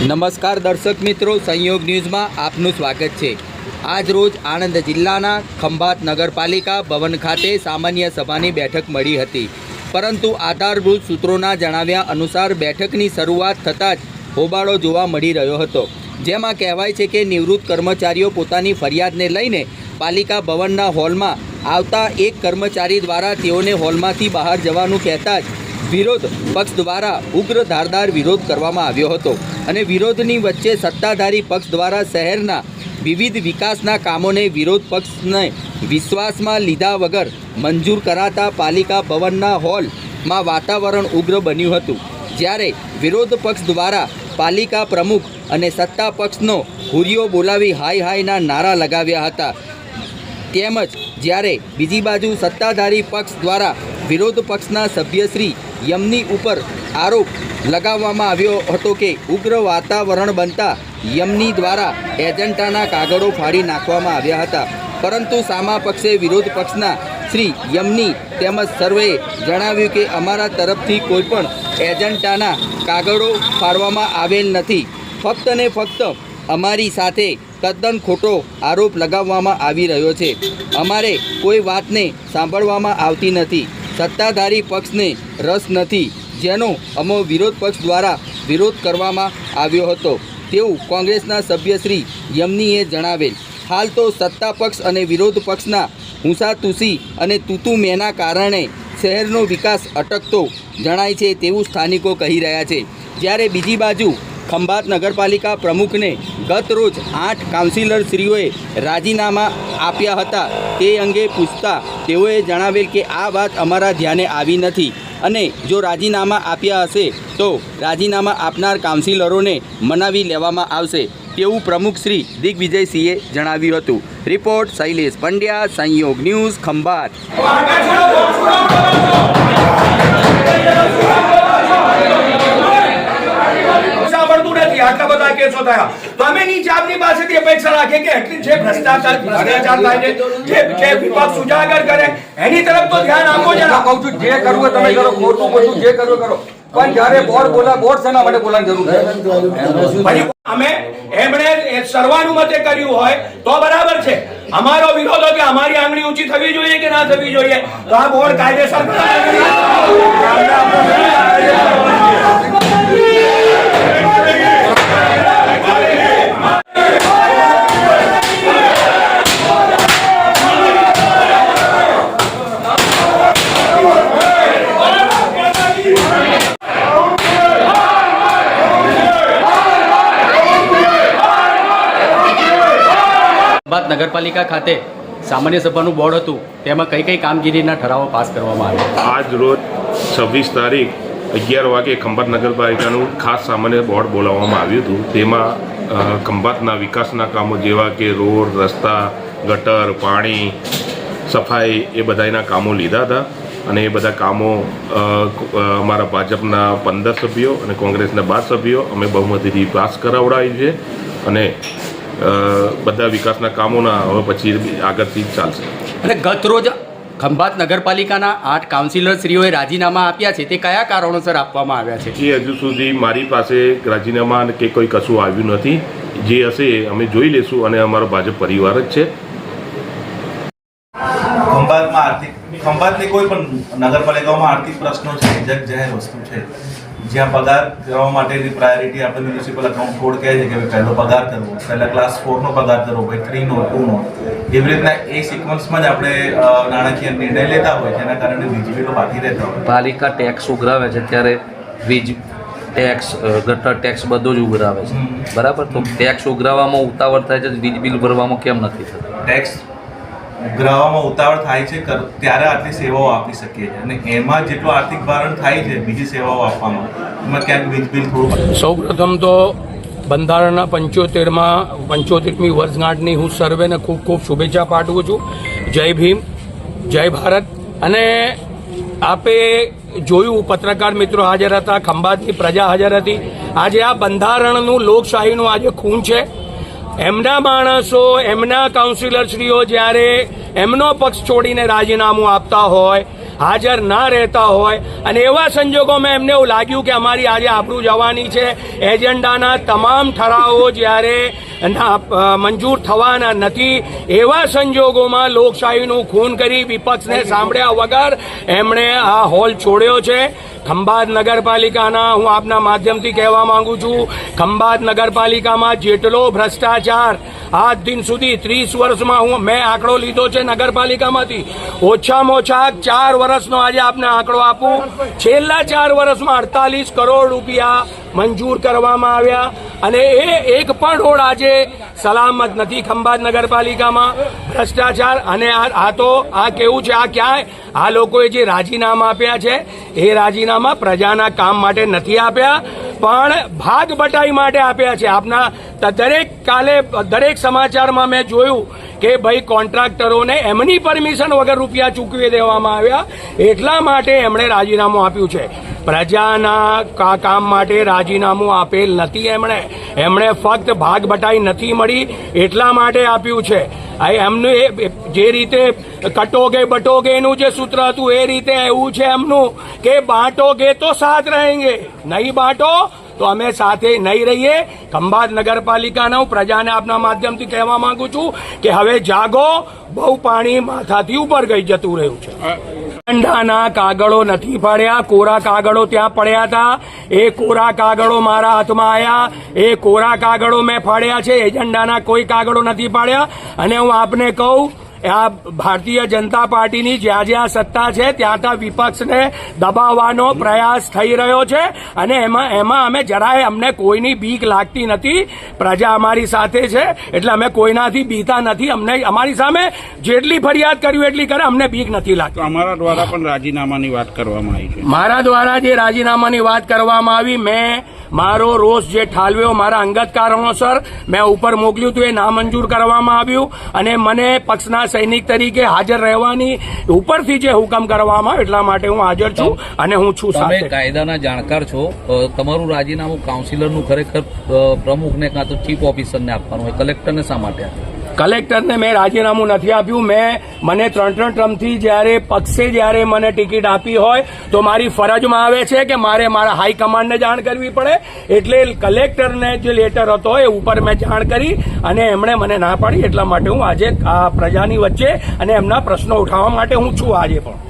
નમસ્કાર દર્શક મિત્રો, સંયોગ ન્યૂઝમાં આપનું સ્વાગત છે. આજ રોજ આણંદ જિલ્લાના ખંભાત નગરપાલિકા ભવન ખાતે સામાન્ય સભાની બેઠક મળી હતી. પરંતુ આધારભૂત સૂત્રોના જણાવ્યા અનુસાર બેઠકની શરૂઆત થતાં જ હોબાળો જોવા મળી રહ્યો હતો. જેમાં કહેવાય છે કે નિવૃત્ત કર્મચારીઓ પોતાની ફરિયાદને લઈને પાલિકા ભવનના હોલમાં આવતા એક કર્મચારી દ્વારા તેઓને હોલમાંથી બહાર જવાનું કહેતા જ વિરોધ પક્ષ દ્વારા ઉગ્ર ધારદાર વિરોધ કરવામાં આવ્યો હતો અને વિરોધની વચ્ચે સત્તાધારી પક્ષ દ્વારા શહેરના વિવિધ વિકાસના કામોને વિરોધ પક્ષને વિશ્વાસમાં લીધા વગર મંજૂર કરાતા પાલિકા ભવનના હોલમાં વાતાવરણ ઉગ્ર બન્યું હતું. જ્યારે વિરોધ પક્ષ દ્વારા પાલિકા પ્રમુખ અને સત્તા પક્ષનો હુરિયો બોલાવી હાય હાયના નારા લગાવ્યા હતા. તેમજ જ્યારે બીજી બાજુ સત્તાધારી પક્ષ દ્વારા વિરોધ પક્ષના સભ્યશ્રી યમની ઉપર આરોપ લગાવવામાં આવ્યો હતો કે ઉગ્ર વાતાવરણ બનતા યમની દ્વારા એજન્ટાના કાગળો ફાડી નાખવામાં આવ્યા હતા. પરંતુ સામા પક્ષે વિરોધ પક્ષના શ્રી યમની તેમજ સર્વેએ જણાવ્યું કે અમારા તરફથી કોઈપણ એજન્ટાના કાગળો ફાડવામાં આવેલ નથી. ફક્ત ને ફક્ત અમારી સાથે તદ્દન ખોટો આરોપ લગાવવામાં આવી રહ્યો છે. અમારે કોઈ વાતને સાંભળવામાં આવતી નથી. સત્તાધારી પક્ષને રસ નથી, જેનો અમો વિરોધ પક્ષ દ્વારા વિરોધ કરવામાં આવ્યો હતો. તેવું કોંગ્રેસના સભ્યશ્રી યમનીએ જણાવેલ, હાલ તો સત્તા પક્ષ અને વિરોધ પક્ષના હુંસાતુસી અને તુતુ મેના કારણે શહેરનો વિકાસ અટકતો જણાય છે તેવું સ્થાનિકો કહી રહ્યા છે. જ્યારે બીજી બાજુ ખંભાત નગરપાલિકા પ્રમુખને ગત રોજ આઠ કાઉન્સિલરશ્રીઓએ રાજીનામા આપ્યા હતા. તે અંગે પૂછતા તેઓએ જણાવેલ કે આ વાત અમારા ધ્યાને આવી નથી અને જો રાજીનામા આપ્યા હશે તો રાજીનામા આપનાર કાઉન્સિલરોને મનાવી લેવામાં આવશે તેવું પ્રમુખ શ્રી દિગ્વિજયસિંહે જણાવ્યું હતું. રિપોર્ટ શૈલેષ પંડ્યા, સંયોગ ન્યૂઝ, ખંભાત સાંભળતું નથી આટલા થયા. તો અમે નીચે આપની પાસેથી અપેક્ષા રાખીએ કે એટલી જે ભ્રષ્ટાચાર ભ્રષ્ટાચાર થાય છે જે જે વિભાગ ઉજાગર કરે એની તરફ તો ધ્યાન આપો જરા. કહું છું જે કરવું તમે કરો ખોટું ખોટું જે કરવું કરો. પણ જ્યારે બોર્ડ બોલા બોર્ડ શેના માટે બોલાની જરૂર છે? અમે એમણે સર્વાનુમતે કર્યું હોય તો બરાબર છે. અમારો વિરોધ કે અમારી આંગળી ઊંચી થવી જોઈએ કે ના થવી જોઈએ? તો આ બોર્ડ કાયદેસર ખંભાત નગરપાલિકા ખાતે સામાન્ય સભાનું બોર્ડ હતું. તેમાં કઈ કઈ કામગીરીના ઠરાવો પાસ કરવામાં આવ્યા? આજ રોજ છવ્વીસ તારીખ અગિયાર વાગે ખંભાત નગરપાલિકાનું ખાસ સામાન્ય બોર્ડ બોલાવવામાં આવ્યું હતું. તેમાં ખંભાતના વિકાસના કામો જેવા કે રોડ, રસ્તા, ગટર, પાણી, સફાઈ એ બધાના કામો લીધા હતા. અને એ બધા કામો અમારા ભાજપના પંદર સભ્યો અને કોંગ્રેસના બાર સભ્યો અમે બહુમતીથી પાસ કરાવડાવી છે. અને બધા વિકાસના કામોના હવે પછી આગળથી ચાલશે. અને ગત રોજ ખંભાત નગરપાલિકાના આઠ કાઉન્સિલરશ્રીઓએ રાજીનામા આપ્યા છે. તે કયા કારણોસર આપવામાં આવ્યા છે? એ હજુ સુધી મારી પાસે રાજીનામા કે કોઈ કશું આવ્યું નથી. જે હશે એ અમે જોઈ લેશું અને અમારો ભાજપ પરિવાર જ છે. ખંભાતમાં આર્થિક ખંભાતની કોઈ પણ નગરપાલિકાઓમાં આર્થિક પ્રશ્નો છે જગ જાહેર વસ્તુ છે જ્યાં પગાર કરવા માટેની પ્રાયોરિટી આપણે મ્યુનિસિપલ અકાઉન્ટ કોડ કહે છે કે ભાઈ પહેલો પગાર કરવો પહેલા ક્લાસ ફોરનો પગાર કરવો ભાઈ થ્રીનો ટુનો એવી રીતના એ સિક્વન્સમાં જ આપણે નાણાકીય નિર્ણય લેતા હોય જેના કારણે વીજ બિલો બાકી રહેતા હોય. પાલિકા ટેક્સ ઉઘરાવે છે ત્યારે વીજ ટેક્સ ગટર ટેક્સ બધો જ ઉઘરાવે છે. બરાબર? તો ટેક્સ ઉઘરાવવામાં ઉતાવળ થાય છે વીજ બિલ ભરવામાં કેમ નથી થતું? ટેક્સ ઉઘરાવવામાં ઉતાવળ થાય છે ત્યારે આટલી સેવાઓ આપી શકીએ છીએ. અને એમાં જેટલું આર્થિક ભારણ થાય છે, બીજી સેવાઓ આપવામાં. એમાં ક્યાંક વીજ બિલ થોડું સૌપ્રથમ તો બંધારણના પંચોતેરમાં, પંચોતેરમી વર્ષગાંઠની હું સર્વેને ખૂબ ખૂબ શુભેચ્છા પાઠવું છું. જય ભીમ, જય ભારત. અને આપે જોયું, પત્રકાર મિત્રો હાજર હતા, ખંભાતની પ્રજા હાજર હતી. આજે આ બંધારણનું લોકશાહીનું આજે ખૂન છે. એમના માણસો, એમના કાઉન્સિલરશ્રીઓ જ્યારે એમનો પક્ષ છોડીને રાજીનામું આપતા હોય, હાજર ના રહેતા હોય, અને એવા સંજોગોમાં એમને એવું લાગ્યું કે અમારી આજે આબરૂ જવાની છે, એજન્ડાના તમામ ઠરાવો જ્યારે મંજૂર થવાના નથી, એવા સંજોગોમાં લોકશાહીનું ખૂન કરી વિપક્ષને સાંભળ્યા વગર એમણે આ હોલ છોડ્યો છે. ખંભાત નગરપાલિકાના હું આપના માધ્યમથી કહેવા માંગુ છું, ખંભાત નગરપાલિકામાં જેટલો ભ્રષ્ટાચાર આજ દિન સુધી ત્રીસ વર્ષમાં હું, મેં આંકડો લીધો છે નગરપાલિકામાંથી. ઓછામાં ઓછા ચાર વર્ષનો આજે આપને આંકડો આપું. છેલ્લા ચાર વર્ષમાં અડતાલીસ કરોડ રૂપિયા મંજૂર કરવામાં આવ્યા અને એ એક પણ રોડ આજે સલામત નથી. ખંભાત નગરપાલિકામાં ભ્રષ્ટાચાર અને આ તો આ કેવું છે? આ ક્યાંય? આ લોકોએ જે રાજીનામા આપ્યા છે, એ રાજીનામા પ્રજાના કામ માટે નથી આપ્યા, પણ ભાગ બટાઈ માટે આપ્યા છે. આપના દરેક કાલે, દરેક સમાચારમાં મેં જોયું કે ભાઈ કોન્ટ્રાક્ટરોને એમની પરમિશન વગર રૂપિયા ચૂકવી દેવામાં આવ્યા એટલા માટે એમણે રાજીનામું આપ્યું છે. પ્રજાના કામ માટે રાજીનામું આપેલ નથી એમણે. એમણે ફક્ત ભાગ બટાઈ નથી મળી એટલા માટે આપ્યું છે. એમનું એ જે રીતે કટોગે બટોગેનું જે સૂત્ર હતું એ રીતે એવું છે એમનું કે બાંટોગે તો સાથ રહેંગે નહીં બાંટો તો અમે સાથે નહીં રહીએ. ખંભાત નગરપાલિકાના હું પ્રજાને આપના માધ્યમથી કહેવા માંગુ છું કે હવે જાગો. બહુ પાણી માથાથી ઉપર ગઈ જતું રહ્યું છે. ઠંડાના કાગળો નથી પડ્યા. કોરા કાગળો ત્યાં પડ્યા હતા. એ કોરા કાગળો મારા હાથમાં આવ્યા એ કોરા કાગળો મેં ફાડ્યા છે. એજન્ડાના કોઈ કાગળો નથી પાડ્યા અને હું આપને કહું આ ભારતીય જનતા પાર્ટીની જ્યાં જ્યાં સત્તા છે ત્યાં ત્યાં વિપક્ષને દબાવવાનો પ્રયાસ થઈ રહ્યો છે. અને એમાં એમાં અમે જરાય અમને કોઈની બીક લાગતી નથી. પ્રજા અમારી સાથે છે એટલે અમે કોઈનાથી બીતા નથી. અમને અમારી સામે જેટલી ફરિયાદ કર્યું એટલી કરે અમને બીક નથી લાગતી. અમારા દ્વારા પણ રાજીનામાની વાત કરવામાં આવી છે. મારા દ્વારા જે રાજીનામાની વાત કરવામાં આવી મેં મારો રોષ જે ઠાલવ્યો મારા અંગત કારણોસર મેં ઉપર મોકલ્યું હતું એ નામંજૂર કરવામાં આવ્યું અને મને પક્ષના સૈનિક તરીકે હાજર રહેવાની ઉપરથી જે હુકમ કરવામાં એટલા માટે હું હાજર છું અને હું છું સાથે કાયદાના જાણકાર છો તમારું રાજીનામું કાઉન્સિલરનું ખરેખર પ્રમુખને કાં તો ચીફ ઓફિસરને આપવાનું હોય કલેક્ટરને શા માટે આપ્યું? કલેક્ટરને મેં રાજીનામું નથી આપ્યું. મેં મને ત્રણ ત્રણ ટર્મથી જ્યારે પક્ષે જ્યારે મને ટિકિટ આપી હોય તો મારી ફરજમાં આવે છે કે મારે મારા હાઈકમાન્ડને જાણ કરવી પડે. એટલે કલેક્ટરને જે લેટર હતો એ ઉપર મેં જાણ કરી અને એમણે મને ના પાડી. એટલા માટે હું આજે આ પ્રજાની વચ્ચે અને એમના પ્રશ્નો ઉઠાવવા માટે હું છું આજે પણ.